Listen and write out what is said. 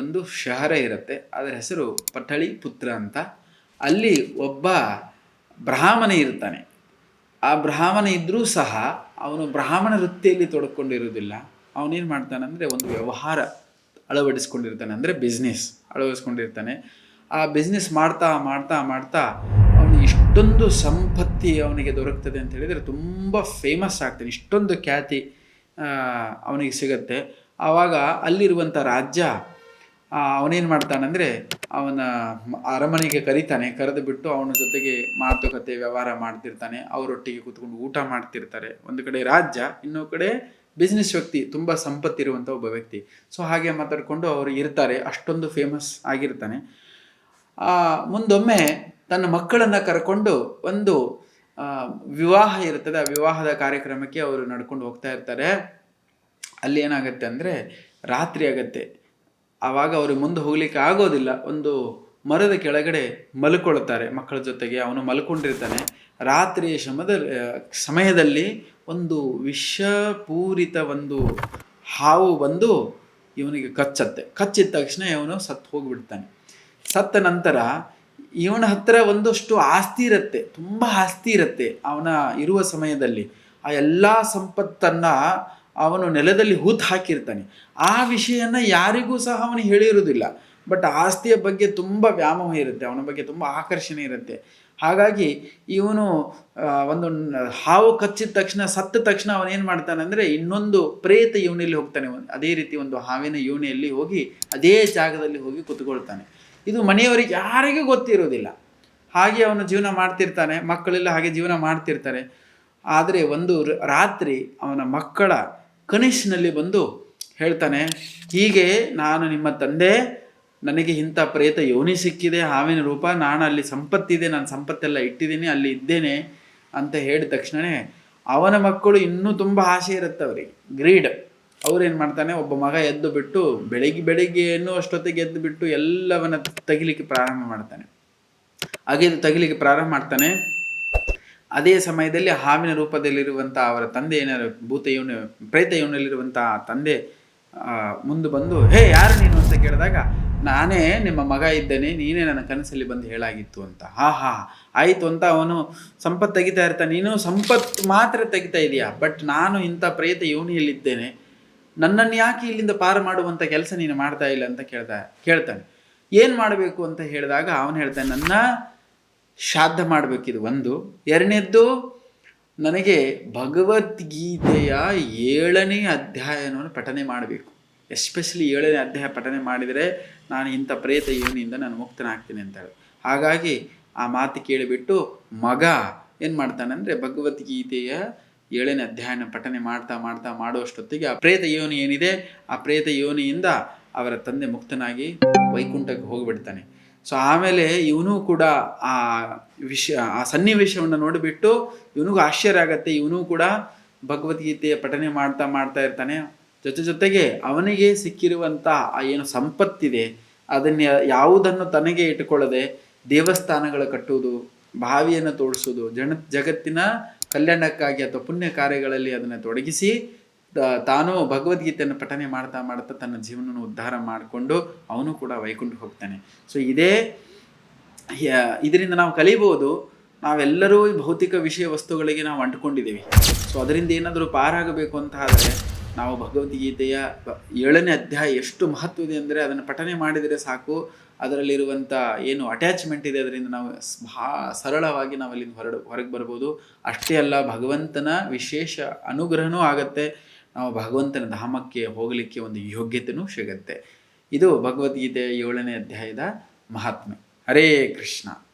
ಒಂದು ಶಹರ ಇರುತ್ತೆ. ಅದರ ಹೆಸರು ಪಠಳಿ ಪುತ್ರ ಅಂತ. ಅಲ್ಲಿ ಒಬ್ಬ ಬ್ರಾಹ್ಮಣ ಇರ್ತಾನೆ. ಆ ಬ್ರಾಹ್ಮಣ ಇದ್ದರೂ ಸಹ ಅವನು ಬ್ರಾಹ್ಮಣ ವೃತ್ತಿಯಲ್ಲಿ ತೊಡ್ಕೊಂಡಿರೋದಿಲ್ಲ ಅವನೇನು ಮಾಡ್ತಾನಂದರೆ ಒಂದು ವ್ಯವಹಾರ ಅಳವಡಿಸ್ಕೊಂಡಿರ್ತಾನೆ ಅಂದರೆ ಬಿಸ್ನೆಸ್ ಅಳವಡಿಸ್ಕೊಂಡಿರ್ತಾನೆ. ಆ ಬಿಸ್ನೆಸ್ ಮಾಡ್ತಾ ಮಾಡ್ತಾ ಮಾಡ್ತಾ ಅವನು ಇಷ್ಟೊಂದು ಸಂಪತ್ತಿ ಅವನಿಗೆ ದೊರಕ್ತದೆ ಅಂತ ಹೇಳಿದರೆ ತುಂಬ ಫೇಮಸ್ ಆಗ್ತಾನೆ. ಇಷ್ಟೊಂದು ಖ್ಯಾತಿ ಅವನಿಗೆ ಸಿಗತ್ತೆ. ಆವಾಗ ಅಲ್ಲಿರುವಂಥ ರಾಜ್ಯ ಅವನೇನು ಮಾಡ್ತಾನಂದರೆ ಅವನ ಅರಮನೆಗೆ ಕರೀತಾನೆ, ಕರೆದು ಬಿಟ್ಟು ಅವನ ಜೊತೆಗೆ ಮಾತುಕತೆ ವ್ಯವಹಾರ ಮಾಡ್ತಿರ್ತಾನೆ. ಅವರೊಟ್ಟಿಗೆ ಕೂತ್ಕೊಂಡು ಊಟ ಮಾಡ್ತಿರ್ತಾರೆ. ಒಂದು ಕಡೆ ರಾಜ್ಯ, ಇನ್ನೊಂದು ಕಡೆ ಬಿಸ್ನೆಸ್ ವ್ಯಕ್ತಿ, ತುಂಬ ಸಂಪತ್ತಿರುವಂಥ ಒಬ್ಬ ವ್ಯಕ್ತಿ. ಸೊ ಹಾಗೆ ಮಾತಾಡಿಕೊಂಡು ಅವರು ಇರ್ತಾರೆ. ಅಷ್ಟೊಂದು ಫೇಮಸ್ ಆಗಿರ್ತಾನೆ. ಮುಂದೊಮ್ಮೆ ತನ್ನ ಮಕ್ಕಳನ್ನು ಕರ್ಕೊಂಡು ಒಂದು ವಿವಾಹ ಇರ್ತದೆ. ಆ ವಿವಾಹದ ಕಾರ್ಯಕ್ರಮಕ್ಕೆ ಅವರು ನಡ್ಕೊಂಡು ಹೋಗ್ತಾ ಇರ್ತಾರೆ. ಅಲ್ಲಿ ಏನಾಗುತ್ತೆ ಅಂದರೆ ರಾತ್ರಿ ಆಗತ್ತೆ. ಆವಾಗ ಅವರು ಮುಂದೆ ಹೋಗ್ಲಿಕ್ಕೆ ಆಗೋದಿಲ್ಲ. ಒಂದು ಮರದ ಕೆಳಗಡೆ ಮಲ್ಕೊಳ್ತಾರೆ ಮಕ್ಕಳ ಜೊತೆಗೆ ಅವನು ಮಲ್ಕೊಂಡಿರ್ತಾನೆ. ರಾತ್ರಿಯ ಶಮದ ಸಮಯದಲ್ಲಿ ಒಂದು ವಿಷಪೂರಿತ ಒಂದು ಹಾವು ಬಂದು ಇವನಿಗೆ ಕಚ್ಚತ್ತೆ. ಕಚ್ಚಿದ ತಕ್ಷಣ ಇವನು ಸತ್ತು ಹೋಗಿಬಿಡ್ತಾನೆ. ಸತ್ತ ನಂತರ ಇವನ ಹತ್ರ ಒಂದಷ್ಟು ಆಸ್ತಿ ಇರುತ್ತೆ. ತುಂಬ ಆಸ್ತಿ ಇರುತ್ತೆ ಅವನ ಇರುವ ಸಮಯದಲ್ಲಿ. ಆ ಎಲ್ಲ ಸಂಪತ್ತನ್ನು ಅವನು ನೆಲದಲ್ಲಿ ಹೂತು ಹಾಕಿರ್ತಾನೆ. ಆ ವಿಷಯನ ಯಾರಿಗೂ ಸಹ ಅವನು ಹೇಳಿರುವುದಿಲ್ಲ. ಬಟ್ ಆಸ್ತಿಯ ಬಗ್ಗೆ ತುಂಬ ವ್ಯಾಮೋಹ ಇರುತ್ತೆ, ಅವನ ಬಗ್ಗೆ ತುಂಬ ಆಕರ್ಷಣೆ ಇರುತ್ತೆ. ಹಾಗಾಗಿ ಇವನು ಒಂದು ಹಾವು ಕಚ್ಚಿದ ತಕ್ಷಣ, ಸತ್ತ ತಕ್ಷಣ ಅವನೇನು ಮಾಡ್ತಾನೆ ಅಂದರೆ ಇನ್ನೊಂದು ಪ್ರೇತ ಯೋನಿಯಲ್ಲಿ ಹೋಗ್ತಾನೆ. ಅದೇ ರೀತಿ ಒಂದು ಹಾವಿನ ಯೋನಿಯಲ್ಲಿ ಹೋಗಿ ಅದೇ ಜಾಗದಲ್ಲಿ ಹೋಗಿ ಕುತ್ಕೊಳ್ತಾನೆ. ಇದು ಮನೆಯವರಿಗೆ ಯಾರಿಗೂ ಗೊತ್ತಿರೋದಿಲ್ಲ ಹಾಗೆ ಅವನು ಜೀವನ ಮಾಡ್ತಿರ್ತಾನೆ, ಮಕ್ಕಳೆಲ್ಲ ಹಾಗೆ ಜೀವನ ಮಾಡ್ತಿರ್ತಾರೆ. ಆದರೆ ಒಂದು ರಾತ್ರಿ ಅವನ ಮಕ್ಕಳ ಕನಿಷ್ನಲ್ಲಿ ಬಂದು ಹೇಳ್ತಾನೆ, ಹೀಗೆ ನಾನು ನಿಮ್ಮ ತಂದೆ, ನನಗೆ ಇಂಥ ಪ್ರೇತ ಯೋನಿ ಸಿಕ್ಕಿದೆ, ಹಾವಿನ ರೂಪ, ನಾನು ಅಲ್ಲಿ ಸಂಪತ್ತಿದೆ, ನಾನು ಸಂಪತ್ತೆಲ್ಲ ಇಟ್ಟಿದ್ದೀನಿ, ಅಲ್ಲಿ ಇದ್ದೇನೆ, ಅಂತ ಹೇಳಿದ ತಕ್ಷಣವೇ ಅವನ ಮಕ್ಕಳು ಇನ್ನೂ ತುಂಬ ಆಸೆ ಇರುತ್ತೆ ಅವರಿಗೆ. ಗ್ರೀಡ್. ಅವ್ರೇನು ಮಾಡ್ತಾನೆ, ಒಬ್ಬ ಮಗ ಎದ್ದು ಬಿಟ್ಟು, ಬೆಳಿಗ್ಗೆ ಬೆಳಿಗ್ಗೆ ಏನು ಅಷ್ಟೊತ್ತಿಗೆ ಎದ್ದು ಬಿಟ್ಟು ಎಲ್ಲವನ್ನ ತೆಗಿಲಿಕ್ಕೆ ಪ್ರಾರಂಭ ಮಾಡ್ತಾನೆ. ಹಾಗೆ ತೆಗಿಲಿಕ್ಕೆ ಪ್ರಾರಂಭ ಮಾಡ್ತಾನೆ. ಅದೇ ಸಮಯದಲ್ಲಿ ಹಾವಿನ ರೂಪದಲ್ಲಿರುವಂಥ ಅವರ ತಂದೆ ಏನಾರು ಭೂತ ಇವನು ಪ್ರೇತ ಇವನಲ್ಲಿರುವಂಥ ತಂದೆ ಮುಂದೆ ಬಂದು, ಹೇ, ಯಾರು ನೀನು? ಅಂತ ಕೇಳಿದಾಗ, ನಾನೇ ನಿಮ್ಮ ಮಗ ಇದ್ದೇನೆ, ನೀನೇ ನನ್ನ ಕನಸಲ್ಲಿ ಬಂದು ಹೇಳಾಗಿತ್ತು ಅಂತ. ಹಾ ಹಾ ಆಯಿತು ಅಂತ ಅವನು ಸಂಪತ್ತು ತೆಗಿತಾ ಇರ್ತಾನೆ. ನೀನು ಸಂಪತ್ತು ಮಾತ್ರ ತೆಗಿತಾ ಇದೆಯಾ? ಬಟ್ ನಾನು ಇಂಥ ಪ್ರೇತ ಯೋನಿಯಲ್ಲಿದ್ದೇನೆ ನನ್ನನ್ನು ಯಾಕೆ ಇಲ್ಲಿಂದ ಪಾರು ಮಾಡುವಂಥ ಕೆಲಸ ನೀನು ಮಾಡ್ತಾ ಇಲ್ಲ? ಅಂತ ಕೇಳ್ತಾ, ಕೇಳ್ತಾನೆ. ಏನು ಮಾಡಬೇಕು? ಅಂತ ಹೇಳಿದಾಗ ಅವನು ಹೇಳ್ತಾನೆ, ನನ್ನ ಶ್ರಾದ್ದ ಮಾಡಬೇಕಿದು ಒಂದು. ಎರಡನೇದ್ದು, ನನಗೆ ಭಗವದ್ಗೀತೆಯ ಏಳನೇ ಅಧ್ಯಾಯವನ್ನು ಪಠನೆ ಮಾಡಬೇಕು. ಎಸ್ಪೆಷಲಿ ಏಳನೇ ಅಧ್ಯಾಯ ಪಠನೆ ಮಾಡಿದರೆ ನಾನು ಇಂಥ ಪ್ರೇತ ಯೋನಿಯಿಂದ ನಾನು ಮುಕ್ತನಾಗ್ತೀನಿ ಅಂತ ಹೇಳಿ. ಹಾಗಾಗಿ ಆ ಮಾತು ಕೇಳಿಬಿಟ್ಟು ಮಗ ಏನು ಮಾಡ್ತಾನೆ ಅಂದರೆ ಭಗವದ್ಗೀತೆಯ ಏಳನೇ ಅಧ್ಯಾಯನ ಪಠನೆ ಮಾಡ್ತಾ ಮಾಡ್ತಾ ಮಾಡುವಷ್ಟೊತ್ತಿಗೆ ಆ ಪ್ರೇತ ಯೋನಿ ಏನಿದೆ? ಆ ಪ್ರೇತ ಯೋನಿಯಿಂದ ಅವರ ತಂದೆ ಮುಕ್ತನಾಗಿ ವೈಕುಂಠಕ್ಕೆ ಹೋಗಿಬಿಡ್ತಾನೆ. ಸೊ ಆಮೇಲೆ ಇವನು ಕೂಡ ಆ ವಿಷಯ ಆ ಸನ್ನಿವೇಶವನ್ನು ನೋಡಿಬಿಟ್ಟು ಇವನಿಗೂ ಆಶ್ಚರ್ಯ ಆಗತ್ತೆ ಇವನು ಕೂಡ ಭಗವದ್ಗೀತೆಯ ಪಠನೆ ಮಾಡ್ತಾ ಮಾಡ್ತಾ ಇರ್ತಾನೆ. ಜೊತೆ ಜೊತೆಗೆ ಅವನಿಗೆ ಸಿಕ್ಕಿರುವಂಥ ಆ ಏನು ಸಂಪತ್ತಿದೆ, ಅದನ್ನ ಯಾವುದನ್ನು ತನಗೆ ಇಟ್ಟುಕೊಳ್ಳದೆ ದೇವಸ್ಥಾನಗಳು ಕಟ್ಟುವುದು, ಬಾವಿಯನ್ನು ತೋಡಿಸೋದು ಜನ, ಜಗತ್ತಿನ ಕಲ್ಯಾಣಕ್ಕಾಗಿ ಅಥವಾ ಪುಣ್ಯ ಕಾರ್ಯಗಳಲ್ಲಿ ಅದನ್ನು ತೊಡಗಿಸಿ ತಾನು ಭಗವದ್ಗೀತೆಯನ್ನು ಪಠನೆ ಮಾಡ್ತಾ ಮಾಡ್ತಾ ತನ್ನ ಜೀವನವನ್ನು ಉದ್ಧಾರ ಮಾಡಿಕೊಂಡು ಅವನು ಕೂಡ ವೈಕುಂಠ ಹೋಗ್ತಾನೆ. ಸೊ ಇದೇ ಇದರಿಂದ ನಾವು ಕಲಿಬೋದು, ನಾವೆಲ್ಲರೂ ಈ ಭೌತಿಕ ವಿಷಯ ವಸ್ತುಗಳಿಗೆ ನಾವು ಅಂಟ್ಕೊಂಡಿದ್ದೀವಿ. ಸೊ ಅದರಿಂದ ಏನಾದರೂ ಪಾರಾಗಬೇಕು ಅಂತ ಆದರೆ, ನಾವು ಭಗವದ್ಗೀತೆಯ ಏಳನೇ ಅಧ್ಯಾಯ ಎಷ್ಟು ಮಹತ್ವ ಇದೆ ಅಂದರೆ ಅದನ್ನು ಪಠನೆ ಮಾಡಿದರೆ ಸಾಕು ಅದರಲ್ಲಿರುವಂಥ ಏನು ಅಟ್ಯಾಚ್ಮೆಂಟ್ ಇದೆ ಅದರಿಂದ ನಾವು ಭಾ ಸರಳವಾಗಿ ನಾವು ಅಲ್ಲಿಂದ ಹೊರಡು, ಹೊರಗೆ ಬರ್ಬೋದು. ಅಷ್ಟೇ ಅಲ್ಲ, ಭಗವಂತನ ವಿಶೇಷ ಅನುಗ್ರಹನೂ ಆಗತ್ತೆ. ನಾವು ಭಗವಂತನ ಧಾಮಕ್ಕೆ ಹೋಗಲಿಕ್ಕೆ ಒಂದು ಯೋಗ್ಯತೆಯೂ ಸಿಗುತ್ತೆ. ಇದು ಭಗವದ್ಗೀತೆ ಏಳನೇ ಅಧ್ಯಾಯದ ಮಹಾತ್ಮೆ ಹರೇ ಕೃಷ್ಣ.